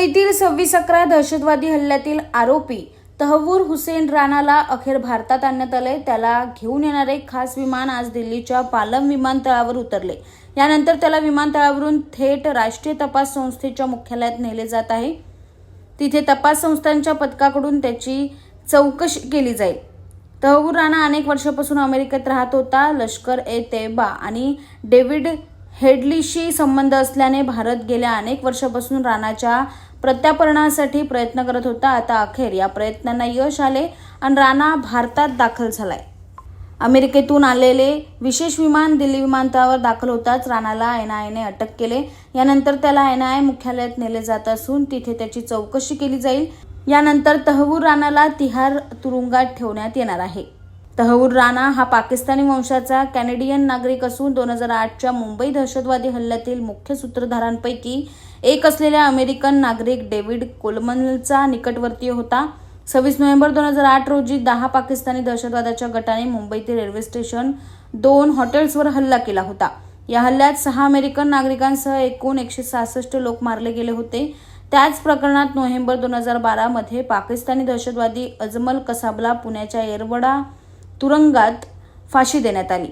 मुंबईतील सव्वीस अकरा दहशतवादी हल्ल्यातील आरोपी तहवूर हुसेन राणाला अखेर भारतात आणण्यात आले त्याला घेऊन येणारे खास विमान आज दिल्लीच्या पालम विमानतळावर उतरले. यानंतर त्याला विमानतळावरून थेट राष्ट्रीय तपास संस्थेच्या मुख्यालयात नेले जात आहे. तिथे तपास संस्थांच्या पथकाकडून त्याची चौकशी केली जाईल. तहवूर राणा अनेक वर्षापासून अमेरिकेत राहत होता. लष्कर ए तेबा आणि डेव्हिड हेडलीशी संबंध असल्याने भारत गेल्या अनेक वर्षापासून राणाच्या प्रत्यापर्णासाठी प्रयत्न करत होता. आता अखेर या प्रयत्नांना यश आले आणि राणा भारतात दाखल झालाय. अमेरिकेतून आलेले विशेष विमान दिल्ली विमानतळावर दाखल होताच राणाला एनआयने अटक केले. यानंतर त्याला एनआय मुख्यालयात नेले जात असून तिथे त्याची चौकशी केली जाईल. यानंतर तहवूर राणाला तिहार तुरुंगात ठेवण्यात येणार आहे. तहवूर राणा हा पाकिस्तानी वंशाचा कॅनेडियन नागरिक असून दोन हजार आठच्या मुंबई दहशतवादी हल्ल्यातील मुख्य सूत्रधारांपैकी एक असलेल्या अमेरिकन नागरिक डेव्हिड कोलमनचा निकटवर्तीय होता. सव्वीस नोव्हेंबर दोन हजार आठ रोजी दहा पाकिस्तानी दहशतवादाच्या गटाने मुंबईतील रेल्वे स्टेशन दोन हॉटेल्सवर हल्ला केला होता. या हल्ल्यात सहा अमेरिकन नागरिकांसह एकूण एकशे सहासष्ट लोक मारले गेले होते. त्याच प्रकरणात नोव्हेंबर दोन हजार बारामध्ये पाकिस्तानी दहशतवादी अजमल कसाबला पुण्याच्या येरवडा तुरुंगात फाशी देण्यात आली.